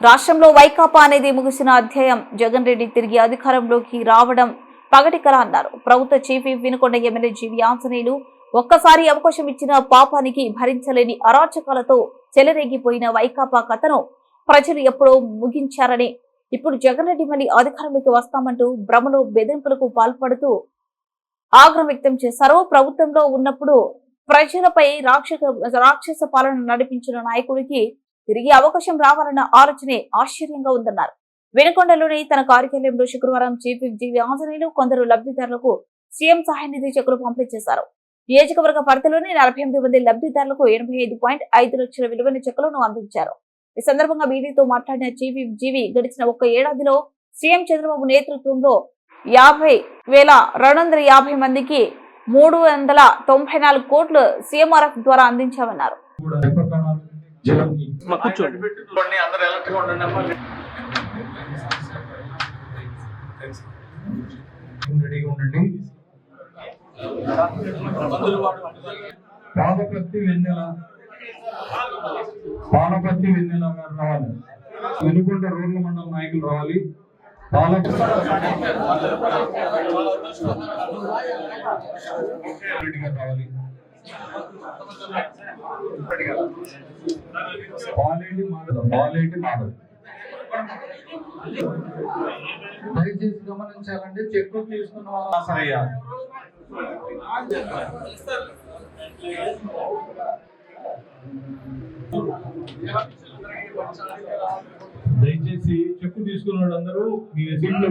రాష్ట్రంలో వైకాపా అనేది ముగిసిన అధ్యాయం. జగన్ రెడ్డి తిరిగి అధికారంలోకి రావడం పగటికర అన్నారు. ప్రభుత్వ chief Vinukonda MLA GV Anjaneyulu ఒక్కసారి అవకాశం ఇచ్చిన పాపానికి భరించలేని అరాచకాలతో చెలరేగిపోయిన వైకాపా కథను ప్రజలు ఎప్పుడో ముగించారని. ఇప్పుడు జగన్ రెడ్డి మళ్ళీ అధికారంలోకి వస్తామంటూ భ్రమలో బెదిరింపులకు పాల్పడుతూ ఆగ్రహం వ్యక్తం చేశారు. ప్రభుత్వంలో ఉన్నప్పుడు ప్రజలపై రాక్షస రాక్షస పాలన నడిపించిన నాయకుడికి తిరిగి అవకాశం రావాలన్న ఆలోచనే ఆశ్చర్యంగా ఉందన్నారు. వెనుకొండలోని తన కార్యాలయంలో శుక్రవారం చీఫ్ జీవి ఆంజనేయులు కొందరు లబ్ధిదారులకు సీఎం సహాయ నిధి చెక్కులు పంపిణీ చేశారు. నియోజకవర్గ పరిధిలోని నలభై ఎనిమిది మంది లబ్ధిదారులకు ఎనభై ఐదు పాయింట్ ఐదు లక్షల విలువైన చెక్కులను అందించారు. ఈ సందర్భంగా మీడియాతో మాట్లాడిన చీఫ్ జీవి గడిచిన ఒక్క ఏడాదిలో సీఎం చంద్రబాబు నేతృత్వంలో యాభై వేల రెండు వందల యాభై మందికి మూడు వందల తొంభై నాలుగు కోట్లు సీఎంఆర్ఎఫ్ ద్వారా అందించామన్నారు. కూర్చోండి. రెడీగా ఉండండి పాలపత్తి వెన్నెల. పాలపత్తి వెన్నెల గారు రావాలి. వెనుకొండ రోడ్ల మండల నాయకులు రావాలి. పాల రెడ్డి గారు రావాలి. పాలేటి మాధవ్ పాలేటి మాధవ్ దయచేసి గమనించాలండి చెక్కు తీసుకున్న వాళ్ళు సరయ్య దయచేసి చెక్కు తీసుకున్న వాళ్ళందరూ మీ సీట్లో